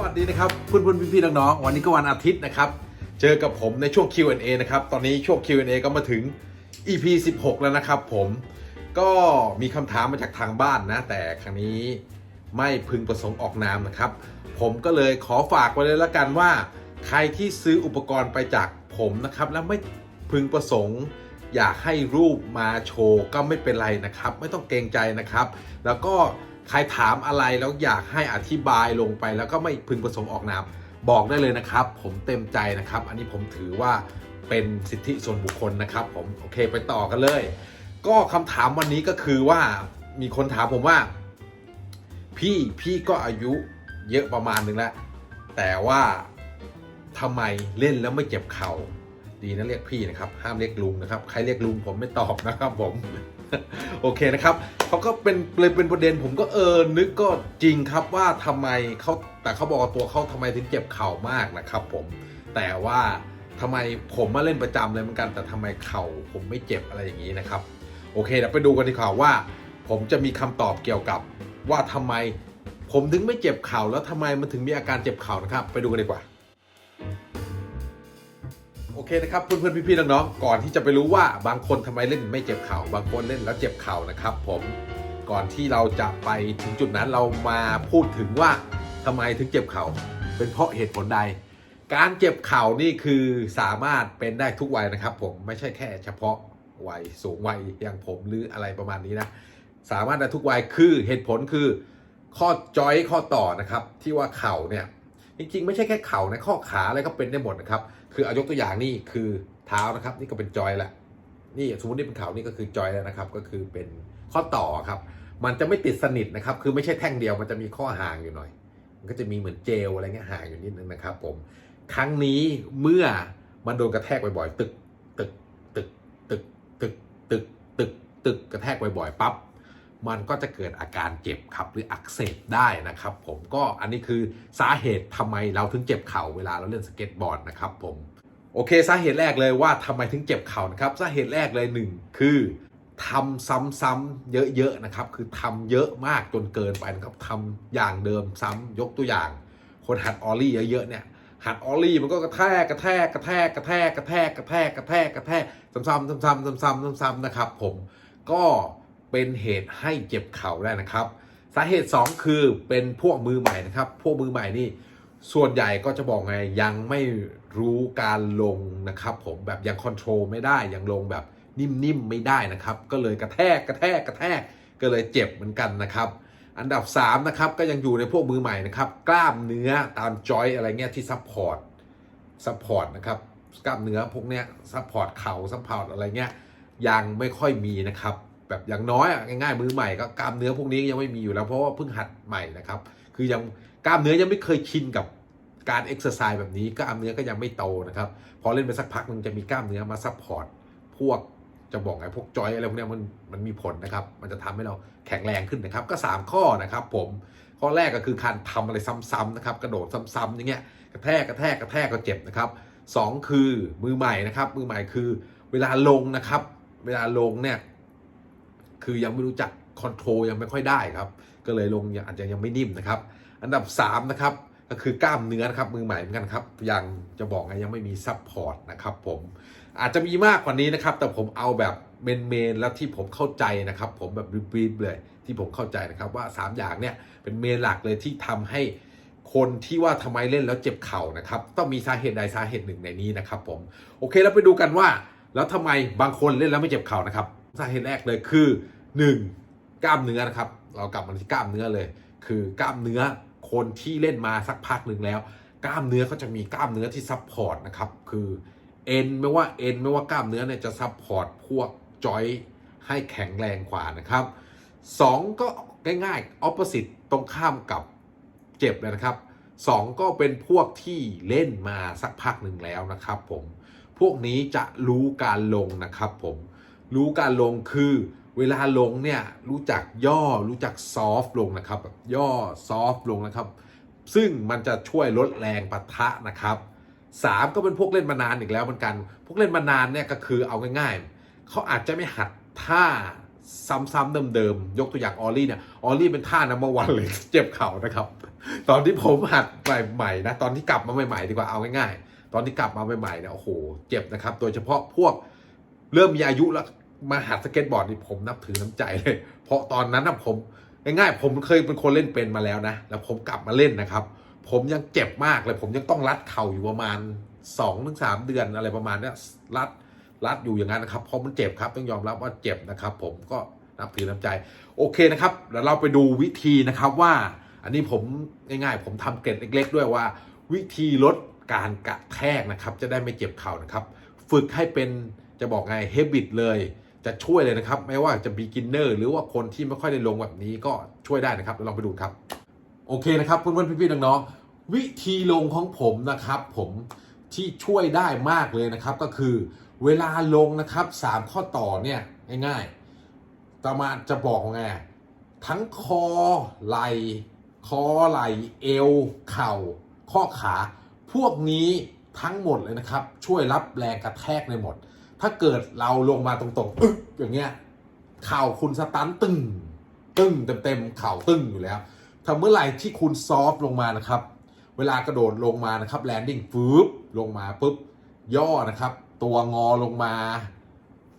วัสดีนะครับเพื่อนเพื่อนพี่ๆน้องๆวันนี้ก็วันอาทิตย์นะครับ เจอกับผมในช่วง Q&A นะครับ ตอนนี้ช่วง Q&A ก็มาถึง EP 16 แล้วนะครับผมก็มีคำถามมาจากทางบ้านนะ แต่ครั้งนี้ไม่พึงประสงค์ออกนามนะครับ ผมก็เลยขอฝากไว้เลยละกันว่า ใครที่ซื้ออุปกรณ์ไปจากผมนะครับ แล้วไม่พึงประสงค์ อยากให้รูปมาโชว์ก็ไม่เป็นไรนะครับ ไม่ต้องเกรงใจนะครับ แล้วก็ ใครถามอะไรแล้วอยากให้อธิบายลงไป แล้วก็ไม่พึงประสงค์ออกนามบอกได้เลยนะครับ ผมเต็มใจนะครับ อันนี้ผมถือว่าเป็นสิทธิส่วนบุคคลนะครับผมโอเคไปต่อกันเลย ก็คำถามวันนี้ก็คือว่ามีคนถามผมว่า พี่พี่ก็อายุเยอะประมาณหนึ่งแล้ว แต่ว่าทำไมเล่นแล้วไม่เจ็บเข่าดีนะเรียกพี่นะครับ ห้ามเรียกลุงนะครับ ใครเรียกลุงผมไม่ตอบนะครับผม โอเคนะครับเขาก็เป็นเลยเป็นประเด็นผมก็เออนึกก็จริงครับว่าทำไมเขาแต่เขาบอกตัวเขาทำไมถึงเจ็บเข่ามากนะครับ ผมแต่ว่าทำไมผมมาเล่นประจำเลยเหมือนกัน แต่ทำไมเข่าผมไม่เจ็บอะไรอย่างนี้นะครับ โอเคเดี๋ยวไปดูกันดีกว่าว่า ผมจะมีคำตอบเกี่ยวกับว่าทำไม ผมถึงไม่เจ็บเข่าแล้วทำไมมันถึงมีอาการเจ็บเข่านะครับ ไปดูกันดีกว่า โอเคนะครับเพื่อนๆพี่ๆน้องๆก่อนที่จะไปรู้ว่าบางคนทำไมเล่นไม่เจ็บเข่าบางคนเล่นแล้วเจ็บเข่านะครับ ผมก่อนที่เราจะไปถึงจุดนั้นเรามาพูดถึงว่าทำไมถึงเจ็บเข่า เป็นเพราะเหตุผลใด การเจ็บเข่านี่คือสามารถเป็นได้ทุกวัยนะครับ ผมไม่ใช่แค่เฉพาะวัยสูงวัยอย่างผมหรืออะไรประมาณนี้นะสามารถได้ทุกวัยคือเหตุผลคือ ข้อจอยข้อต่อนะครับ ที่ว่าเข่าเนี่ยจริงๆ ไม่ใช่แค่เข่านะข้อขาอะไรก็เป็นได้หมดนะครับ คือเอายกตัวอย่างนี่คือเท้านะครับ นี่ก็เป็นจอยแหละนี่สมมตินี่เป็นเขานี่ก็คือจอยแล้วนะครับ ก็คือเป็นข้อต่อครับ มันจะไม่ติดสนิทนะครับ คือไม่ใช่แท่งเดียวมันจะมีข้อห่างอยู่หน่อย มันก็จะมีเหมือนเจลอะไรเงี้ยห่างอยู่นิดนึงนะครับ ผมครั้งนี้เมื่อมันโดนกระแทกบ่อยๆตึกตึกตึกตึกตึกตึกตึกตึกกระแทกบ่อยๆปั๊บ มันก็จะเกิดอาการเจ็บครับหรืออักเสบได้นะครับผมก็อันนี้คือสาเหตุทำไมเราถึงเจ็บเข่าเวลาเราเล่นสเก็ตบอร์ดนะครับผมโอเคสาเหตุแรกเลยว่าทำไมถึงเจ็บเข่านะครับสาเหตุแรกเลยหนึ่งคือทำซ้ำๆเยอะๆนะครับคือทำเยอะมากจนเกินไปนะครับทำอย่างเดิมซ้ำยกตัวอย่าง คนหัดออลลี่เยอะๆเนี่ยหัดออลลี่มันก็กระแทกกระแทกกระแทกกระแทกกระแทกกระแทกกระแทกกระแทกซ้ำๆซ้ำๆซ้ำๆซ้ำๆนะครับผมก็ เป็นเหตุให้เจ็บเข่าได้นะครับ สาเหตุ 2 คือเป็นพวกมือใหม่นะครับ พวกมือใหม่นี่ส่วนใหญ่ก็จะบอกไงยังไม่รู้การลงนะครับผมแบบยังคอนโทรลไม่ได้ยังลงแบบนิ่มๆไม่ได้นะครับ ก็เลยกระแทกกระแทกกระแทกก็เลยเจ็บเหมือนกันนะครับ อันดับ3นะครับก็ยังอยู่ในพวกมือใหม่นะครับ กล้ามเนื้อตามจอยอะไรเงี้ยที่ซัพพอร์ตซัพพอร์ตนะครับกล้ามเนื้อพวกเนี้ยซัพพอร์ตเข่าซัพพอร์ตอะไรเงี้ยยังไม่ค่อยมีนะครับ แบบอย่างน้อยอะง่ายๆมือใหม่ก็กล้ามเนื้อพวกนี้ยังไม่มีอยู่แล้วเพราะว่าเพิ่งหัดใหม่นะครับ คือยังกล้ามเนื้อยังไม่เคยชินกับการเอ็กซ์ไซส์แบบนี้กล้ามเนื้อก็ยังไม่โตนะครับพอเล่นไปสักพักมันจะมีกล้ามเนื้อมาซัพพอร์ตพวกจะบอกไงพวกจอยอะไรพวกนี้มันมันมีผลนะครับ มันจะทำให้เราแข็งแรงขึ้นนะครับ ก็ 3 ข้อนะครับผมข้อแรกก็คือการทำอะไรซ้ำๆนะครับ กระโดดซ้ำๆอย่างเงี้ยกระแทกกระแทกกระแทกก็เจ็บนะครับสองคือมือใหม่นะครับ มือใหม่คือเวลาลงนะครับ เวลาลงเนี่ย คือยังไม่รู้จักคอนโทรลยังไม่ค่อยได้ครับ ก็เลยลงอาจจะยังไม่นิ่มนะครับ อันดับ3นะครับก็คือกล้ามเนื้อนะครับมือใหม่เหมือนกันครับยังจะบอกไงยังไม่มีซัพพอร์ตนะครับผมอาจจะมีมากกว่านี้นะครับ แต่ผมเอาแบบเมนเมนแล้วที่ผมเข้าใจนะครับ ผมแบบรีบๆเลยที่ผมเข้าใจนะครับว่า 3 อย่างเนี่ยเป็นเมนหลักเลยที่ทำให้คนที่ว่าทำไมเล่นแล้วเจ็บเข่านะครับ ต้องมีสาเหตุใดสาเหตุหนึ่งในนี้นะครับ ผมโอเคแล้วไปดูกันว่า แล้วทำไมบางคนเล่นแล้วไม่เจ็บเข่านะครับ สาเหตุแรกเลยคือ 1. กล้ามเนื้อนะครับ เรากลับมาที่กล้ามเนื้อเลย คือกล้ามเนื้อคนที่เล่นมาสักพักหนึ่งแล้ว กล้ามเนื้อเขาจะมีกล้ามเนื้อที่ซับพอร์ตนะครับ คือเอ็นไม่ว่าเอ็นไม่ว่ากล้ามเนื้อเนี่ยจะซับพอร์ตพวกจอยให้แข็งแรงกว่านะครับสองก็ง่ายๆ opposite ตรงข้ามกับเจ็บเลยนะครับสองก็เป็นพวกที่เล่นมาสักพักหนึ่งแล้วนะครับผม พวกนี้จะรู้การลงนะครับผม รู้การลงคือ เวลาลงเนี่ยรู้จักย่อรู้จักซอฟลงนะครับย่อซอฟลงนะครับ ซึ่งมันจะช่วยลดแรงปะทะนะครับสามก็เป็นพวกเล่นมานานอีกแล้วเหมือนกัน พวกเล่นมานานเนี่ยก็คือเอาง่ายๆเขาอาจจะไม่หัดท่าซ้ำๆเดิมๆยกตัวอย่างออลลี่เนี่ยออลลี่เป็นท่านัมเบอร์วันเลยเจ็บเข่านะครับ ตอนที่ผมหัดใหม่ๆนะตอนที่กลับมาใหม่ๆดีกว่าเอาง่ายๆ ตอนที่กลับมาใหม่ๆเนี่ยโอ้โหเจ็บนะครับ โดยเฉพาะพวกเริ่มมีอายุแล้ว มาหัดสเก็ตบอร์ดนี่ผมนับถือน้ำใจเลย เพราะตอนนั้นนะผมง่ายๆผมเคยเป็นคนเล่นเป็นมาแล้วนะ แล้วผมกลับมาเล่นนะครับ ผมยังเจ็บมากเลย ผมยังต้องรัดเข่าอยู่ประมาณ2อถึงสเดือนอะไรประมาณนี้รัดรัดอยู่อย่างนั้นนะครับเพราะมันเจ็บครับต้องยอมรับว่าเจ็บนะครับ ผมก็นับถือน้ำใจ โอเคนะครับแล้วเราไปดูวิธีนะครับว่า อันนี้ผมง่ายๆ ผมทำเกร็ดเล็ก ๆ ด้วยว่า วิธีลดการกระแทกนะครับ จะได้ไม่เจ็บเข่านะครับ ฝึกให้เป็นจะบอกไงเฮบิตเลย จะช่วยเลยนะครับ ไม่ว่าจะ beginner หรือว่าคนที่ไม่ค่อยได้ลงแบบนี้ก็ช่วยได้นะครับลองไปดูครับ โอเคนะครับเพื่อนๆพี่ๆน้องๆวิธีลงของผมนะครับ ผมที่ช่วยได้มากเลยนะครับ ก็คือเวลาลงนะครับสามข้อต่อเนี่ยง่ายๆตามาจะบอกไงทั้งคอไหลคอไหลเอว เข่า ข้อขา พวกนี้ทั้งหมดเลยนะครับ ช่วยรับแรงกระแทกในหมด ถ้าเกิดเราลงมาตรงๆอึ๊กอย่างเงี้ยเข่าคุณสตันตึงตึงเต็มๆเข่าตึงอยู่แล้วถ้าเมื่อไหร่ที่คุณซอฟต์ลงมานะครับ เวลากระโดดลงมานะครับแลนดิ้งฟืบลงมาปุ๊บย่อนะครับ ตัวงอลงมา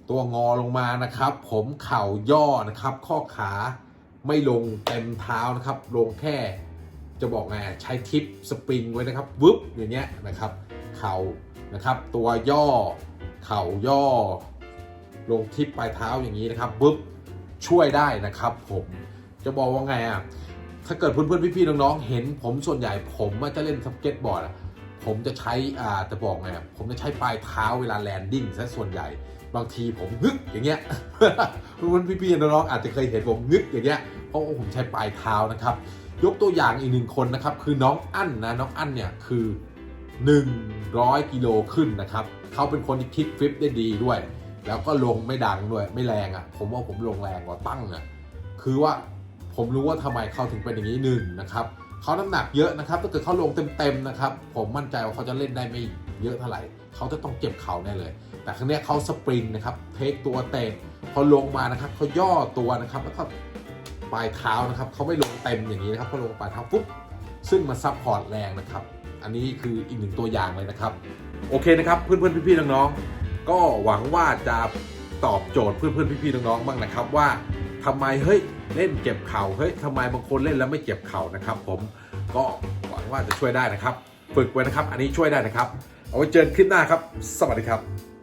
ตัวงอลงมานะครับ ผมเข่าย่อนะครับ ข้อขาไม่ลงเต็มเท้านะครับ ลงแค่จะบอกไงใช้ทิปสปริงไว้นะครับวึบอย่างเงี้ยนะครับ เข่านะครับ ตัวย่อ เข่าย่อ ลงทิปปลายเท้าอย่างนี้นะครับวึบช่วยได้นะครับ ผมจะบอกว่าไงอะถ้าเกิดเพื่อนๆพี่ๆน้องๆเห็น ผมส่วนใหญ่ผมอจะเล่นสเก็ตบอร์ดผมจะใช้อ่าจะบอกไงผมจะใช้ปลายเท้าเวลาแลนดิ้งซะส่วนใหญ่ บางทีผมงึกอย่างเงี้ยเพื่อนๆพี่ๆน้องๆอาจจะเคยเห็นผมงึกอย่างเงี้ยเพราะว่าผมใช้ปลายเท้านะครับ ยกตัวอย่างอีกหนึ่งคนนะครับ คือน้องอั้นนะน้องอั้นเนี่ยคือ 100 กิโลขึ้นนะครับเขาเป็นคนที่คิกฟลิปได้ดีด้วย แล้วก็ลงไม่ดังด้วยไม่แรงอะ่ะ ผมว่าผมลงแรงกว่าตั้งอะ่ะคือว่าผมรู้ว่าทำไมเขาถึงเป็นอย่างนี้หนึ่งนะครับเขาน้ำหนักเยอะนะครับถ้าเกิดเขาลงเต็มๆนะครับ ผมมั่นใจว่าเขาจะเล่นได้ไม่เยอะเท่าไหร่เขาจะต้องเจ็บเข่าแน่เลย แต่ครั้งนี้เขาสปริงนะครับเทคตัวเตะพอลงมานะครับเขาย่อตัวนะครับแล้วก็ปลายเท้านะครับเขาไม่ลงเต็มอย่างนี้นะครับเขาลงปลายเท้าปุ๊บซึ่งมันซับพอร์ตแรงนะครับ อันนี้คืออีกหนึ่งตัวอย่างเลยนะครับ โอเคนะครับเพื่อนๆพี่ๆน้องๆก็หวังว่าจะตอบโจทย์เพื่อนๆพี่ๆน้องๆบ้างนะครับว่าทำไมเฮ้ยเล่นเจ็บเข่าเฮ้ยทำไมบางคนเล่นแล้วไม่เจ็บเข่านะครับ ผมก็หวังว่าจะช่วยได้นะครับ ฝึกไว้นะครับ อันนี้ช่วยได้นะครับ เอาไว้เจอกันคลิปหน้าครับ สวัสดีครับ